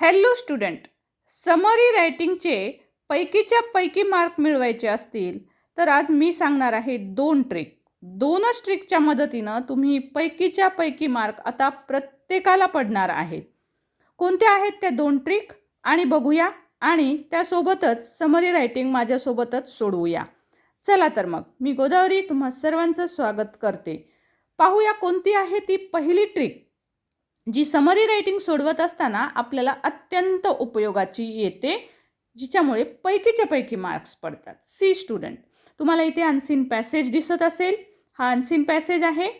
Hello student summary रायटिंगचे पैकीच्या पैकी मार्क मिळवायचे असतील तर आज मी सांगणार आहे दोन ट्रिक. दोनच ट्रिकच्या मदतीनं तुम्ही पैकीच्या पैकी मार्क आता प्रत्येकाला पडणार आहेत. कोणत्या आहेत त्या दोन ट्रिक? आणि बघूया. आणि त्यासोबतच समरी रायटिंग माझ्यासोबतच सोडवूया. चला तर मग मी गोदावरी तुम्हा सर्वांचं स्वागत करते. पाहूया कोणती आहे ती पहिली ट्रिक. जी समरी रायटिंग सोडवत असताना आपल्याला अत्यंत उपयोगाची येते जिच्यामुळे पैकीच्या पैकी मार्क्स पडतात. सी स्टुडंट तुम्हाला इथे अनसीन पॅसेज दिसत असेल. हा अनसीन पॅसेज आहे.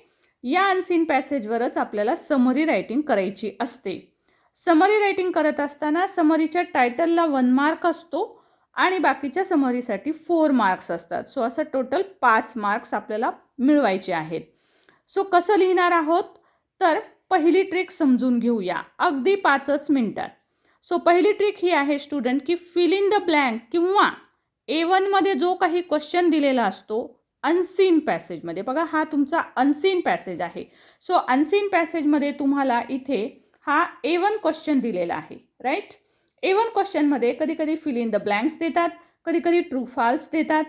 या अनसीन पॅसेजवरच आपल्याला समरी रायटिंग करायची असते. समरी रायटिंग करत असताना समरीच्या टायटलला वन मार्क असतो आणि बाकीच्या समरीसाठी फोर मार्क्स असतात. सो असं टोटल पाच मार्क्स आपल्याला मिळवायचे आहेत. सो कसं लिहिणार आहोत? तर पहिली ट्रिक समजून घेऊया. अगदी पाचच मिनटात. सो पहिली ट्रिक ही आहे स्टुडंट की फिल इन द ब्लँक किंवा ए वनमध्ये जो काही क्वेश्चन दिलेला असतो अनसीन पॅसेजमध्ये बघा हा तुमचा अनसीन पॅसेज आहे. सो अनसीन पॅसेजमध्ये तुम्हाला इथे हा ए वन क्वेश्चन दिलेला आहे राईट ए वन क्वेश्चनमध्ये कधी कधी फिल इन द ब्लँक्स देतात कधी कधी ट्रू फॉल्स देतात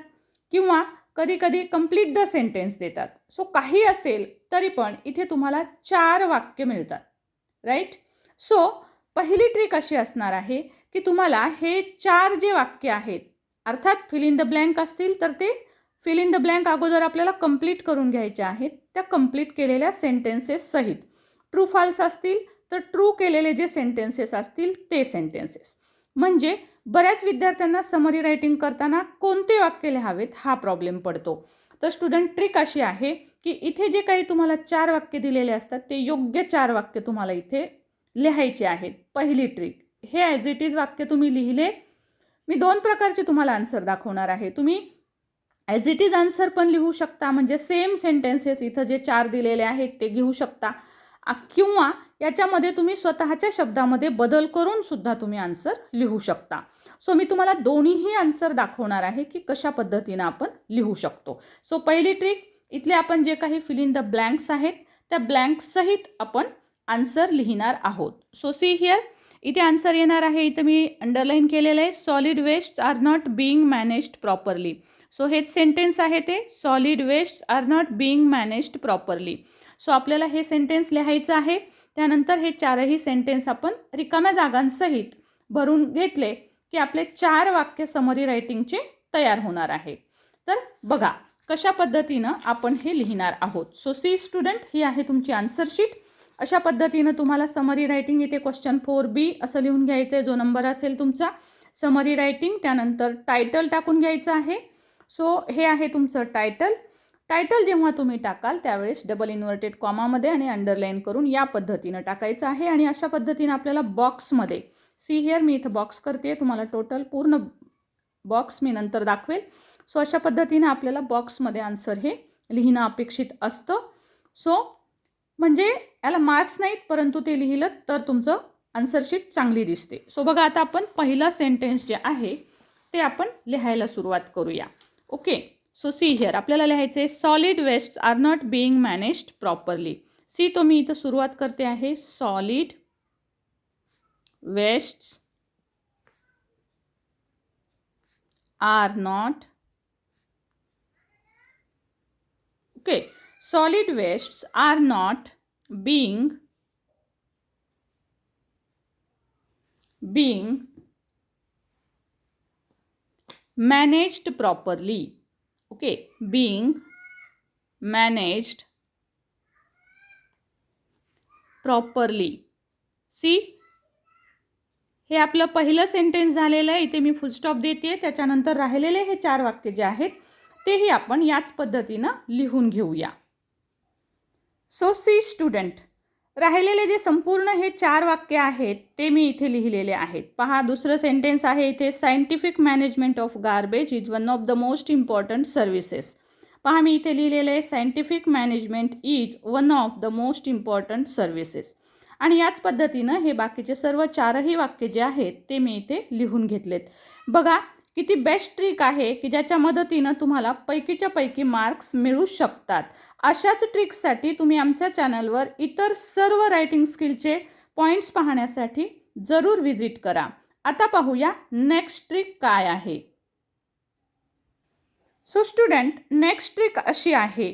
किंवा कधी कधी कंप्लीट द सेंटेन्स देतात. सो काही असेल तरी पण इथे तुम्हाला चार वाक्य मिळतात. राईट सो पहिली ट्रिक अशी असणार आहे की तुम्हाला हे चार जे वाक्य आहेत अर्थात फिल इन द ब्लँक असतील तर ते फिल इन द ब्लँक अगोदर आपल्याला कंप्लीट करून घ्यायचे आहेत त्या कंप्लीट केलेल्या सेंटेन्सेस सहित. ट्रू फॉल्स असतील तर ट्रू केलेले जे सेंटेन्सेस असतील ते सेंटेन्सेस म्हणजे बऱ्याच विद्यार्थ्यांना समरी रायटिंग करताना कोणते वाक्य लिहावेत हा प्रॉब्लेम पडतो. तर स्टुडंट ट्रिक अशी आहे की इथे जे काही तुम्हाला चार वाक्य दिलेले असतात ते योग्य चार वाक्य तुम्हाला इथे लिहायचे आहेत. पहिली ट्रिक हे ॲज इट इज वाक्य तुम्ही लिहिले. मी दोन प्रकारचे तुम्हाला आन्सर दाखवणार आहे. तुम्ही ॲज इट इज आन्सर पण लिहू शकता म्हणजे सेम सेंटेन्सेस इथं जे चार दिलेले आहेत ते घेऊ शकता. किंवा याच्यामध्ये तुम्ही स्वतःच्या शब्दामध्ये बदल करून सुद्धा तुम्ही आन्सर लिहू शकता. सो मी तुम्हाला दोन्हीही आन्सर दाखवणार आहे की कशा पद्धतीनं आपण लिहू शकतो. सो पहिली ट्रिक इथले आपण जे काही फिल इन द ब्लँक्स आहेत त्या ब्लँक्ससहित आपण आन्सर लिहिणार आहोत. सो सी हिअर इथे आन्सर येणार आहे. इथं मी अंडरलाईन केलेलं आहे solid waste are not being managed properly so हेच सेंटेन्स आहे ते solid waste are not being managed properly so आपल्याला हे सेंटेन्स लिहायचं आहे. त्यानंतर हे चारही सेंटेन्स आपण रिकाम्या जागांसहित भरून घेतले की आपले चार वाक्य समरी रायटिंगचे तयार होणार आहे. तर बघा कशा पद्धतीनं आपण हे लिहिणार आहोत. सो सी स्टुडंट ही आहे तुमची आन्सर शीट अशा पद्धतीनं तुम्हाला समरी रायटिंग इथे क्वेश्चन फोर बी असं लिहून घ्यायचं आहे जो नंबर असेल तुमचा समरी रायटिंग त्यानंतर टायटल टाकून घ्यायचं आहे. सो हे आहे तुमचं टायटल टायटल जेव्हा तुम्ही टाकाल त्यावेळेस डबल इन्व्हर्टेड कॉमामध्ये आणि अंडरलाईन करून या पद्धतीनं टाकायचं आहे आणि अशा पद्धतीनं आपल्याला बॉक्समध्ये सी हिअर मी इथं बॉक्स करते तुम्हाला टोटल पूर्ण बॉक्स मी नंतर दाखवेल. सो अशा पद्धतीनं आपल्याला बॉक्समध्ये आन्सर हे लिहिणं अपेक्षित असतं. सो म्हणजे याला मार्क्स नाहीत परंतु ते लिहिलं तर तुमचं आन्सरशीट चांगली दिसते. सो बघा आता आपण पहिला सेंटेन्स जे आहे ते आपण लिहायला सुरुवात करूया. ओके सो सी हिअर आपल्याला लिहायचं solid waste are not being managed properly see तो मी इथं सुरुवात करते आहे solid waste are not okay solid wastes are not being being managed properly. Okay. Being managed properly see हे आपलं पहिलं सेंटेन्स झालेलं आहे. इथे मी फुलस्टॉप देते त्याच्यानंतर राहिलेले हे चार वाक्य जे आहेत तेही आपण याच पद्धतीनं लिहून घेऊया. सो सी स्टुडंट राहिलेले जे संपूर्ण हे चार वाक्य आहेत ते मी इथे लिहिलेले आहेत. पहा दुसरं सेंटेन्स आहे इथे scientific management of garbage is one of the most important services पहा मी इथे लिहिलेलं आहे scientific management is one of the most important services आणि याच पद्धतीनं हे बाकीचे सर्व चारही वाक्य जे आहेत ते मी इथे लिहून घेतलेत. बघा किती बेस्ट ट्रिक आहे की ज्याच्या मदतीनं तुम्हाला पैकीच्या पैकी मार्क्स मिळू शकतात. अशाच ट्रिक्ससाठी तुम्ही आमच्या चॅनलवर इतर सर्व रायटिंग स्किलचे पॉईंट्स पाहण्यासाठी जरूर व्हिजिट करा. आता पाहूया नेक्स्ट ट्रिक काय आहे. सो स्टुडंट नेक्स्ट ट्रिक अशी आहे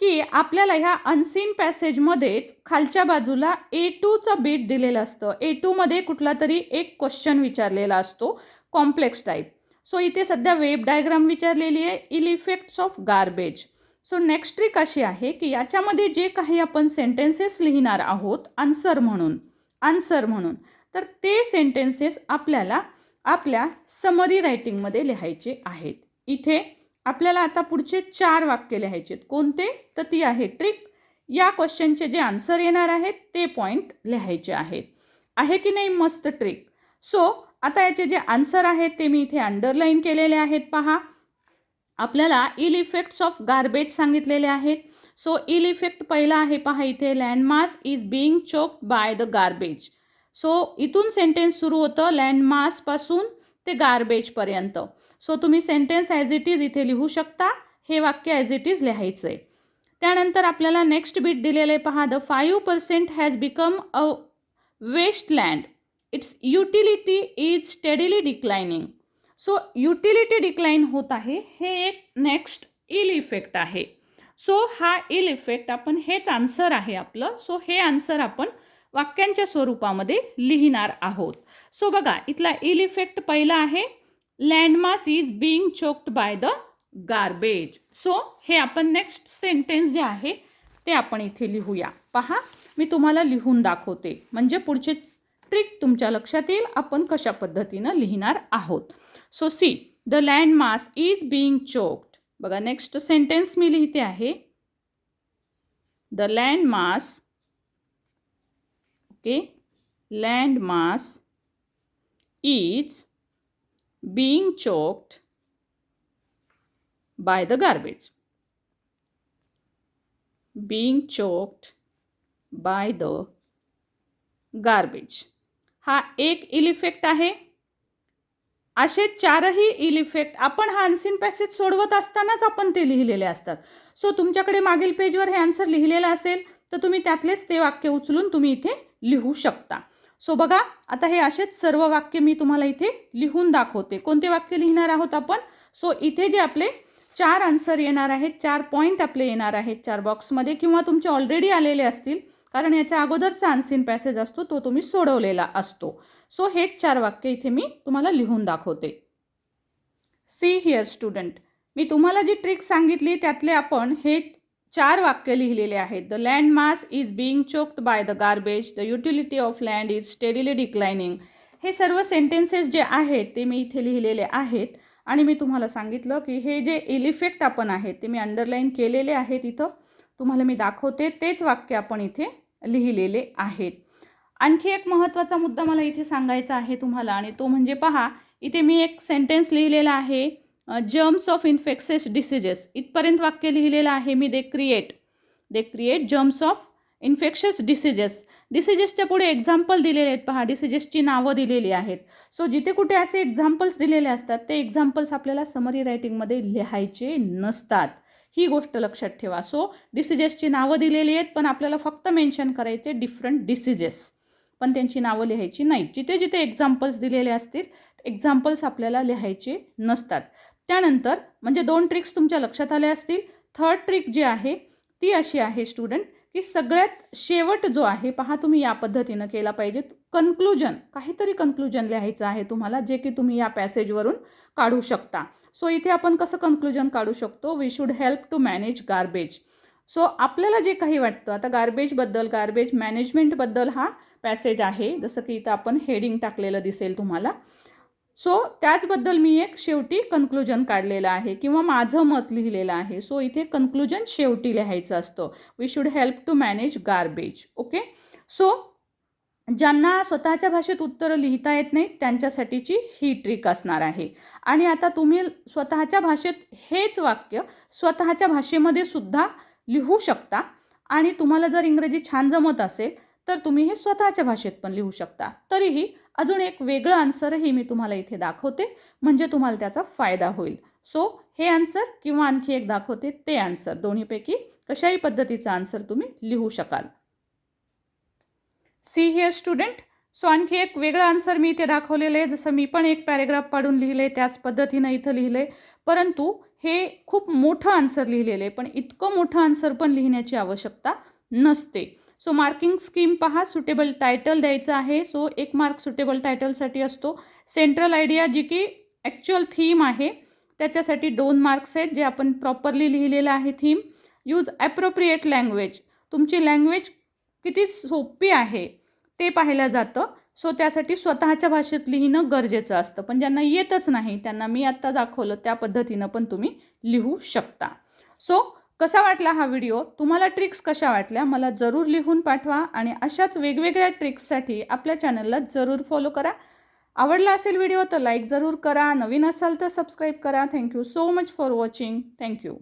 की आपल्याला ह्या अनसीन पॅसेजमध्येच खालच्या बाजूला ए टूचं बीट दिलेलं असतं. ए टूमध्ये कुठला तरी एक क्वेश्चन विचारलेला असतो. कॉम्प्लेक्स टाईप सो इथे सध्या वेब डायग्राम विचारलेली आहे ill effects of garbage so next trick अशी आहे की याच्यामध्ये जे काही आपण सेंटेन्सेस लिहिणार आहोत आन्सर म्हणून आन्सर म्हणून तर ते सेंटेन्सेस आपल्याला आपल्या समरी रायटिंगमध्ये लिहायचे आहेत. इथे आपल्याला आता पुढचे चार वाक्य लिहायचे आहेत. कोणते? तर ती आहे ट्रिक या क्वेश्चनचे जे आन्सर येणार आहेत ते पॉईंट लिहायचे आहेत. आहे की नाही? मस्त ट्रिक सो आता याचे जे आन्सर आहेत ते मी इथे अंडरलाईन केलेले आहेत पहा. आपल्याला इल इफेक्ट्स ऑफ गार्बेज सांगितलेले आहेत. सो इल इफेक्ट पहिला आहे पहा इथे landmass is being choked by the garbage so इथून सेंटेन्स सुरू होतं लँडमासपासून ते गार्बेजपर्यंत सो तुम्ही सेंटेन्स ॲज इट इज इथे लिहू शकता हे वाक्य ॲज इट इज लिहायचं आहे त्यानंतर आपल्याला नेक्स्ट बीट दिलेलं आहे पहा the five percent has become a waste land its utility is steadily declining. So utility decline होत आहे हे एक नेक्स्ट इल इफेक्ट आहे. सो हा इल इफेक्ट आपण हेच आन्सर आहे आपलं. सो हे आन्सर आपण वाक्यांच्या स्वरूपामध्ये लिहिणार आहोत. सो बघा इथला इल इफेक्ट पहिला आहे landmass is being choked by the garbage so हे आपण नेक्स्ट सेंटेन्स जे आहे ते आपण इथे लिहूया. पहा मी तुम्हाला लिहून दाखवते. म्हणजे पुढचे ट्रिक तुमच्या लक्षात येईल आपण कशा पद्धतीनं लिहिणार आहोत so see the land mass is being choked बघा नेक्स्ट सेंटेन्स मी लिहिते आहे the land mass okay land mass is being choked by the garbage. Being choked by the garbage. हा एक इल इफेक्ट आहे. असे चारही इल इफेक्ट आपण हा अनसीन पॅसेज सोडवत असतानाच आपण ते लिहिलेले असतात. सो तुमच्याकडे मागील पेजवर हे आन्सर लिहिलेलं असेल तर तुम्ही त्यातलेच ते वाक्य उचलून तुम्ही इथे लिहू शकता. सो बघा आता हे असेच सर्व वाक्य मी तुम्हाला इथे लिहून दाखवते. कोणते वाक्य लिहिणार आहोत आपण? सो इथे जे आपले चार आन्सर येणार आहेत चार पॉईंट आपले येणार आहेत चार बॉक्समध्ये किंवा तुमचे ऑलरेडी आलेले असतील कारण याच्या अगोदरचा अनसीन पॅसेज असतो तो तुम्ही सोडवलेला असतो. सो हेच चार वाक्य इथे मी तुम्हाला लिहून दाखवते. सी हिअर स्टुडंट मी तुम्हाला जी ट्रिक सांगितली त्यातले आपण हे चार वाक्य लिहिलेले आहेत. The land mass is being choked by the garbage the utility of land is steadily declining हे सर्व सेंटेन्सेस जे आहेत ते मी इथे लिहिलेले आहेत. आणि मी तुम्हाला सांगितलं की हे जे इलिफेक्ट आपण आहेत ते मी अंडरलाईन केलेले आहेत इथं. तुम्हाला मी दाखवते तेच वाक्य आपण इथे लिहिलेले आहेत. आणखी एक महत्त्वाचा मुद्दा मला इथे सांगायचा आहे तुम्हाला आणि तो म्हणजे पहा इथे मी एक सेंटेन्स लिहिलेला आहे जर्म्स ऑफ इन्फेक्सेस डिसिजेस इथपर्यंत वाक्य लिहिलेलं आहे मी they create they create germs of infectious diseases डिसिजेसच्या पुढे एक्झाम्पल दिलेले आहेत पहा डिसिजेसची नावं दिलेली आहेत. सो जिथे कुठे असे एक्झाम्पल्स दिलेले असतात ते एक्झाम्पल्स आपल्याला समरी रायटिंगमध्ये लिहायचे नसतात. ही गोष्ट लक्षात ठेवा. सो डिसिजेसची नावं दिलेली आहेत पण आपल्याला फक्त मेन्शन करायचे डिफरंट डिसिजेस पण त्यांची नावं लिहायची नाहीत. जिथे जिथे एक्झाम्पल्स दिलेले असतील एक्झाम्पल्स आपल्याला लिहायचे नसतात. त्यानंतर म्हणजे दोन ट्रिक्स तुमच्या लक्षात आल्या असतील. थर्ड ट्रिक जी आहे ती अशी आहे स्टुडंट की सगळ्यात शेवट जो आहे पहा तुम्ही या पद्धतीनं केला पाहिजे. कन्क्लुजन काहीतरी कन्क्लुजन लिहायचं आहे तुम्हाला जे की तुम्ही या पॅसेजवरून काढू शकता. सो इथे आपण कसं कन्क्लुजन काढू शकतो? We should help to manage garbage so आपल्याला जे काही वाटतं आता गार्बेजबद्दल गार्बेज मॅनेजमेंटबद्दल हा पॅसेज आहे. जसं की इथं आपण हेडिंग टाकलेलं दिसेल तुम्हाला. सो त्याचबद्दल मी एक शेवटी कन्क्लुजन काढलेलं आहे किंवा माझं मत लिहिलेलं आहे. सो इथे कन्क्लुजन शेवटी लिहायचं असतं. We should help to manage garbage okay so ज्यांना स्वतःच्या भाषेत उत्तरं लिहिता येत नाहीत त्यांच्यासाठीची ही ट्रिक असणार आहे. आणि आता तुम्ही स्वतःच्या भाषेत हेच वाक्य स्वतःच्या भाषेमध्ये सुद्धा लिहू शकता. आणि तुम्हाला जर इंग्रजी छान जमत असेल तर तुम्ही हे स्वतःच्या भाषेत पण लिहू शकता. तरीही अजून एक वेगळं आन्सरही मी तुम्हाला इथे दाखवते म्हणजे तुम्हाला त्याचा फायदा होईल. सो हे आन्सर किंवा आणखी एक दाखवते ते आन्सर दोन्हीपैकी कशाही पद्धतीचा आन्सर तुम्ही लिहू शकाल. See here student. सो आणखी एक वेगळं आन्सर मी इथे दाखवलेलं आहे. जसं मी पण एक पॅरेग्राफ पाडून लिहिले त्याच पद्धतीनं इथं लिहिले परंतु हे खूप मोठं आन्सर लिहिलेलं आहे पण इतकं मोठं आन्सर पण लिहिण्याची आवश्यकता नसते. सो मार्किंग स्कीम पहा सुटेबल टायटल द्यायचं आहे. सो एक मार्क सुटेबल टायटलसाठी असतो. सेंट्रल आयडिया जी की ॲक्च्युअल थीम आहे त्याच्यासाठी दोन मार्क्स आहेत जे आपण प्रॉपरली लिहिलेलं आहे थीम यूज ॲप्रोप्रिएट लँग्वेज तुमची लँग्वेज किती सोपी आहे ते पाहिलं जातं. सो त्यासाठी स्वतःच्या भाषेत लिहिणं गरजेचं असतं. पण ज्यांना येतच नाही त्यांना मी आत्ता दाखवलं त्या पद्धतीनं पण तुम्ही लिहू शकता. सो कसा वाटला हा व्हिडिओ तुम्हाला ट्रिक्स कशा वाटल्या? मला जरूर लिहून पाठवा आणि अशाच वेगवेगळ्या ट्रिक्ससाठी आपल्या चॅनलला जरूर फॉलो करा. आवडला असेल व्हिडिओ तर लाईक जरूर करा. नवीन असाल तर सबस्क्राईब करा. Thank you so much for watching thank you